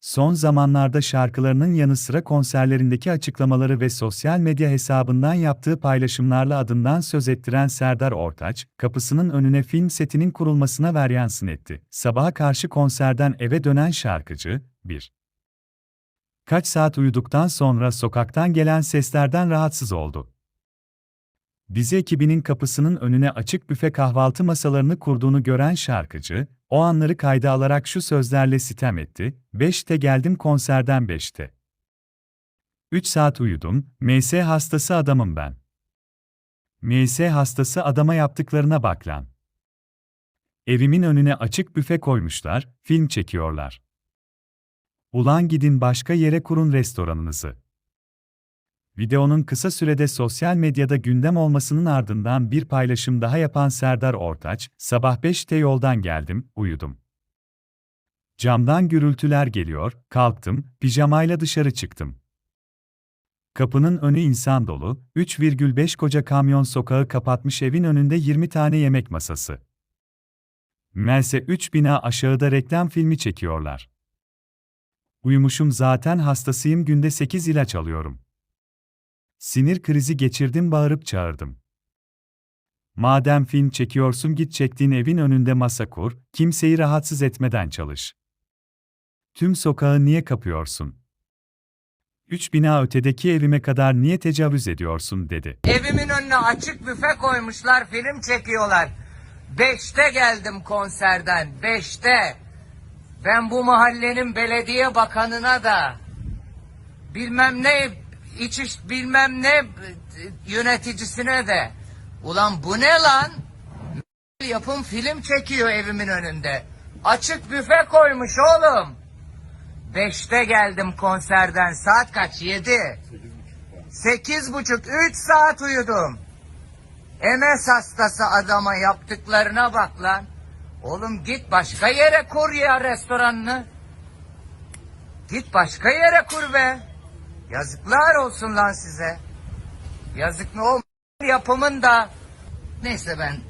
Son zamanlarda şarkılarının yanı sıra konserlerindeki açıklamaları ve sosyal medya hesabından yaptığı paylaşımlarla adından söz ettiren Serdar Ortaç, kapısının önüne film setinin kurulmasına veryansın etti. Sabaha karşı konserden eve dönen şarkıcı, 1. Kaç saat uyuduktan sonra sokaktan gelen seslerden rahatsız oldu. Dizi ekibinin kapısının önüne açık büfe kahvaltı masalarını kurduğunu gören şarkıcı, o anları kayda alarak şu sözlerle sitem etti, 5'te geldim konserden 5'te. 3 saat uyudum, MS hastası adamım ben. MS hastası adama yaptıklarına bak lan. Evimin önüne açık büfe koymuşlar, film çekiyorlar. Ulan gidin başka yere kurun restoranınızı. Videonun kısa sürede sosyal medyada gündem olmasının ardından bir paylaşım daha yapan Serdar Ortaç, sabah 5'te yoldan geldim, uyudum. Camdan gürültüler geliyor, kalktım, pijamayla dışarı çıktım. Kapının önü insan dolu, 3,5 koca kamyon sokağı kapatmış evin önünde 20 tane yemek masası. Meğerse 3 bina aşağıda reklam filmi çekiyorlar. Uyumuşum zaten hastasıyım günde 8 ilaç alıyorum. Sinir krizi geçirdim bağırıp çağırdım. Madem film çekiyorsun git çektiğin evin önünde masa kur, kimseyi rahatsız etmeden çalış. Tüm sokağı niye kapıyorsun? Üç bina ötedeki evime kadar niye tecavüz ediyorsun dedi. Evimin önüne açık büfe koymuşlar, film çekiyorlar. Beşte geldim konserden, beşte. Ben bu mahallenin belediye bakanına da bilmem ne iç iş bilmem ne yöneticisine de ulan bu ne lan? Yapım film çekiyor evimin önünde. Açık büfe koymuş oğlum. Beşte geldim konserden. Saat kaç? Yedi. Sekiz buçuk. Üç saat uyudum. MS hastası adama yaptıklarına bak lan. Oğlum git başka yere kur ya restoranını. Git başka yere kur be. Yazıklar olsun lan size. Yazık ne o yapımın da. Neyse ben